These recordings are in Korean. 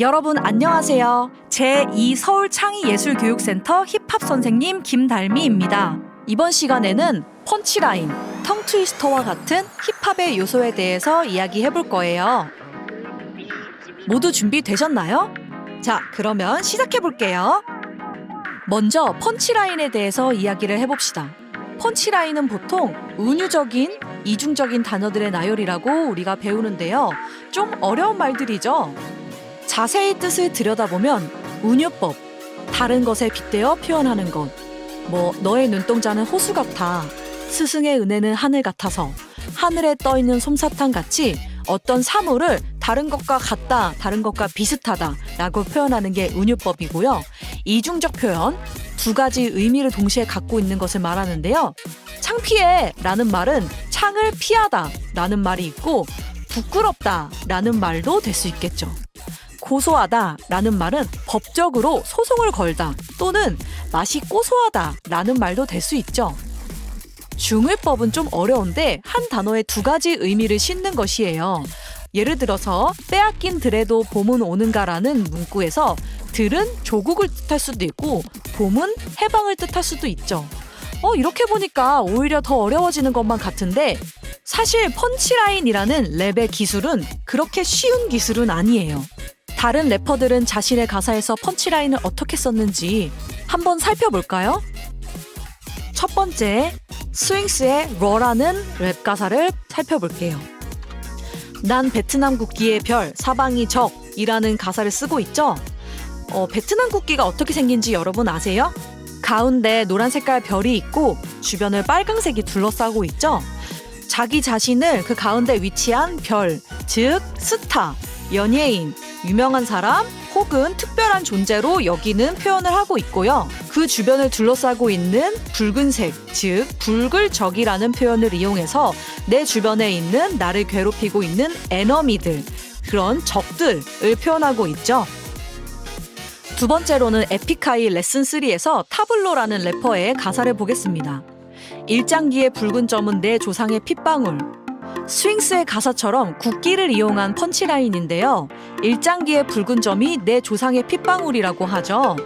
여러분 안녕하세요. 제2 서울 창의예술교육센터 힙합 선생님 김달미입니다. 이번 시간에는 펀치라인, 텅 트위스터와 같은 힙합의 요소에 대해서 이야기해 볼 거예요. 모두 준비되셨나요? 자, 그러면 시작해 볼게요. 먼저 펀치라인에 대해서 이야기를 해봅시다. 펀치라인은 보통 은유적인, 이중적인 단어들의 나열이라고 우리가 배우는데요. 좀 어려운 말들이죠. 자세히 뜻을 들여다보면 운유법, 다른 것에 빗대어 표현하는 것, 뭐 너의 눈동자는 호수 같아, 스승의 은혜는 하늘 같아서, 하늘에 떠 있는 솜사탕 같이 어떤 사물을 다른 것과 같다, 다른 것과 비슷하다라고 표현하는 게 운유법이고요. 이중적 표현, 두 가지 의미를 동시에 갖고 있는 것을 말하는데요. 창피해라는 말은 창을 피하다라는 말이 있고 부끄럽다라는 말도 될 수 있겠죠. 고소하다라는 말은 법적으로 소송을 걸다 또는 맛이 고소하다라는 말도 될 수 있죠. 중의법은 좀 어려운데 한 단어에 두 가지 의미를 싣는 것이에요. 예를 들어서 빼앗긴 들에도 봄은 오는가라는 문구에서 들은 조국을 뜻할 수도 있고 봄은 해방을 뜻할 수도 있죠. 어, 이렇게 보니까 오히려 더 어려워지는 것만 같은데 사실 펀치라인이라는 랩의 기술은 그렇게 쉬운 기술은 아니에요. 다른 래퍼들은 자신의 가사에서 펀치라인을 어떻게 썼는지 한번 살펴볼까요? 첫 번째, 스윙스의 러라는 랩 가사를 살펴볼게요. 난 베트남 국기의 별, 사방이 적이라는 가사를 쓰고 있죠? 어, 베트남 국기가 어떻게 생긴지 여러분 아세요? 가운데 노란 색깔 별이 있고 주변을 빨강색이 둘러싸고 있죠? 자기 자신을 그 가운데 위치한 별, 즉 스타, 연예인, 유명한 사람 혹은 특별한 존재로 여기는 표현을 하고 있고요. 그 주변을 둘러싸고 있는 붉은색, 즉 붉을 적이라는 표현을 이용해서 내 주변에 있는 나를 괴롭히고 있는 에너미들, 그런 적들을 표현하고 있죠. 두 번째로는 에픽하이 레슨 3에서 타블로라는 래퍼의 가사를 보겠습니다. 일장기의 붉은 점은 내 조상의 핏방울. 스윙스의 가사처럼 국기를 이용한 펀치라인인데요. 일장기의 붉은 점이 내 조상의 핏방울이라고 하죠.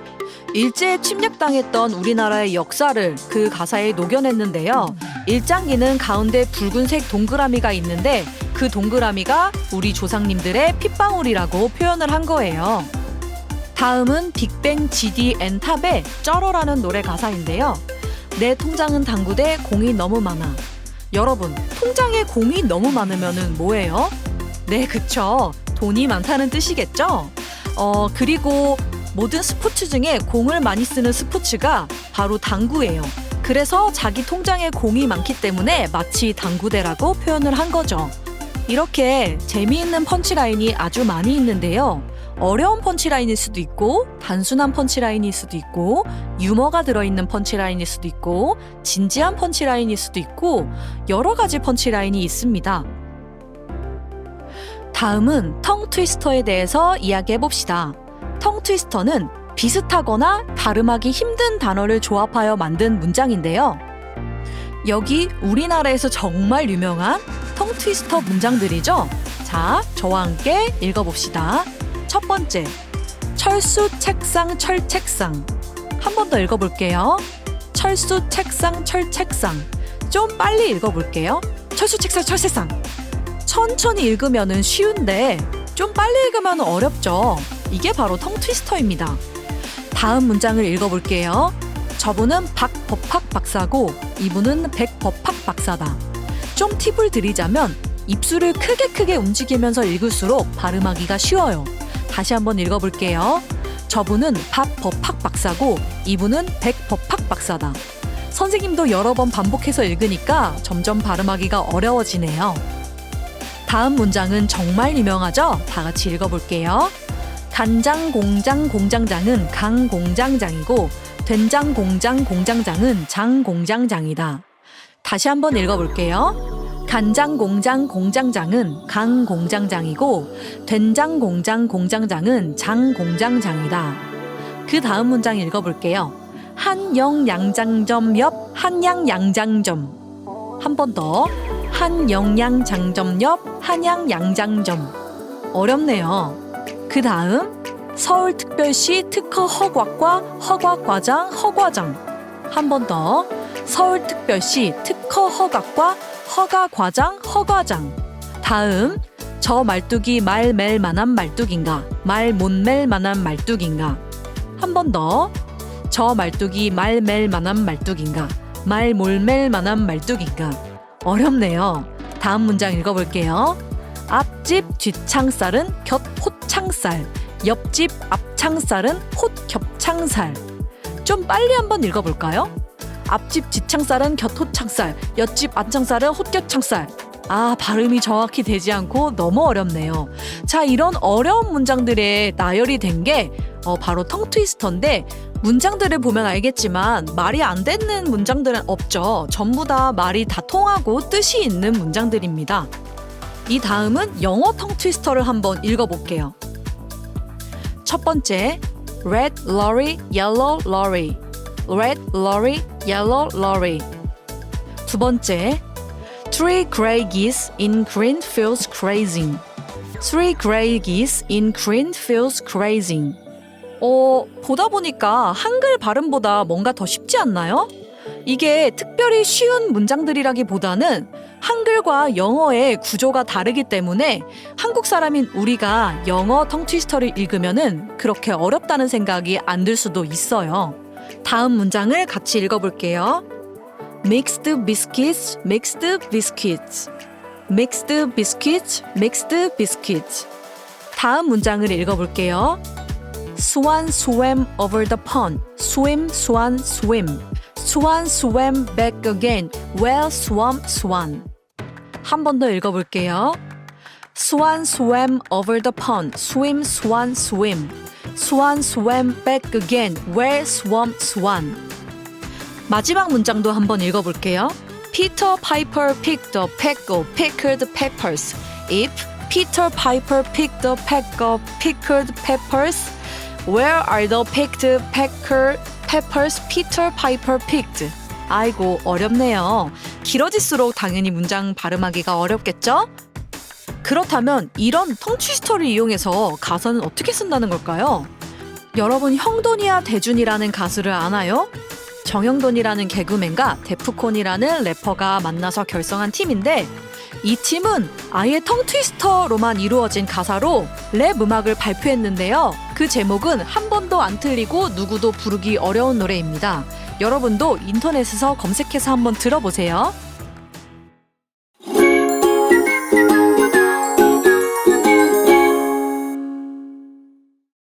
일제에 침략당했던 우리나라의 역사를 그 가사에 녹여냈는데요. 일장기는 가운데 붉은색 동그라미가 있는데 그 동그라미가 우리 조상님들의 핏방울이라고 표현을 한 거예요. 다음은 빅뱅 GD 앤 탑의 쩔어라는 노래 가사인데요. 내 통장은 당구대 공이 너무 많아. 여러분, 통장에 공이 너무 많으면은 뭐예요? 네, 그쵸. 돈이 많다는 뜻이겠죠? 어, 그리고 모든 스포츠 중에 공을 많이 쓰는 스포츠가 바로 당구예요. 그래서 자기 통장에 공이 많기 때문에 마치 당구대라고 표현을 한 거죠. 이렇게 재미있는 펀치라인이 아주 많이 있는데요. 어려운 펀치라인일 수도 있고, 단순한 펀치라인일 수도 있고, 유머가 들어있는 펀치라인일 수도 있고, 진지한 펀치라인일 수도 있고, 여러 가지 펀치라인이 있습니다. 다음은 텅 트위스터에 대해서 이야기해 봅시다. 텅 트위스터는 비슷하거나 발음하기 힘든 단어를 조합하여 만든 문장인데요. 여기 우리나라에서 정말 유명한 텅 트위스터 문장들이죠. 자, 저와 함께 읽어봅시다. 첫 번째, 철수 책상 철책상. 한 번 더 읽어볼게요. 철수 책상 철책상. 좀 빨리 읽어볼게요. 철수 책상 철책상. 천천히 읽으면 쉬운데 좀 빨리 읽으면 어렵죠. 이게 바로 텅 트위스터입니다. 다음 문장을 읽어볼게요. 저분은 박법학 박사고 이분은 백법학 박사다. 좀 팁을 드리자면 입술을 크게 크게 움직이면서 읽을수록 발음하기가 쉬워요. 다시 한번 읽어볼게요. 저분은 박법학 박사고 이분은 백법학 박사다. 선생님도 여러 번 반복해서 읽으니까 점점 발음하기가 어려워지네요. 다음 문장은 정말 유명하죠? 다 같이 읽어볼게요. 간장 공장 공장장은 강 공장장이고 된장 공장 공장장은 장 공장장이다. 다시 한번 읽어볼게요. 간장 공장 공장장은 강 공장장이고 된장 공장 공장장은 장 공장장이다. 그 다음 문장 읽어볼게요. 한영 양장점 옆 한양 양장점. 한 번 더. 한영 양 장점 옆 한양 양장점. 어렵네요. 그 다음 서울특별시 특허 허곽과 허곽과장 허과장 한 번 더 서울특별시 특허 허각과 허가 과장 허과장. 다음 저 말뚝이 말맬 만한 말뚝인가? 말못맬 만한 말뚝인가? 한 번 더. 저 말뚝이 말맬 만한 말뚝인가? 말못맬 만한 말뚝인가? 어렵네요. 다음 문장 읽어볼게요. 앞집 뒷창살은 곁 호창살 옆집 앞창살은 홑 겹창살. 좀 빨리 한번 읽어볼까요? 앞집 뒷창살은 곁호창살, 옆집 앞창살은 홑겹창살. 아, 발음이 정확히 되지 않고 너무 어렵네요. 자, 이런 어려운 문장들에 나열이 된 게 어, 바로 텅 트위스터인데 문장들을 보면 알겠지만 말이 안 되는 문장들은 없죠. 전부 다 말이 다 통하고 뜻이 있는 문장들입니다. 이 다음은 영어 텅 트위스터를 한번 읽어볼게요. 첫 번째, red lorry, yellow lorry. Red lorry, yellow lorry. 두 번째, three gray geese in green fields grazing. three gray geese in green fields grazing. 어, 보다 보니까 한글 발음보다 뭔가 더 쉽지 않나요? 이게 특별히 쉬운 문장들이라기보다는 한글과 영어의 구조가 다르기 때문에 한국 사람인 우리가 영어 텅 트위스터를 읽으면은 그렇게 어렵다는 생각이 안 들 수도 있어요. 다음 문장을 같이 읽어볼게요. Mixed biscuits, mixed biscuits. Mixed biscuits, mixed biscuits. 다음 문장을 읽어볼게요. Swan swam over the pond. Swim, swan, swim. Swan swam back again. Well swam, swan. 한 번 더 읽어볼게요. Swan swam over the pond. Swim, swan, swim. Swan swam back again. Where swam, swan. 마지막 문장도 한번 읽어볼게요. Peter Piper picked a peck of pickled peppers. If Peter Piper picked a peck of pickled peppers, where are the picked pecker peppers Peter Piper picked? 아이고 어렵네요. 길어질수록 당연히 문장 발음하기가 어렵겠죠? 그렇다면 이런 텅치스터를 이용해서 가사는 어떻게 쓴다는 걸까요? 여러분 형돈이야 대준이라는 가수를 아나요? 정형돈이라는 개그맨과 데프콘이라는 래퍼가 만나서 결성한 팀인데 이 팀은 아예 텅 트위스터로만 이루어진 가사로 랩 음악을 발표했는데요. 그 제목은 한 번도 안 틀리고 누구도 부르기 어려운 노래입니다. 여러분도 인터넷에서 검색해서 한번 들어보세요.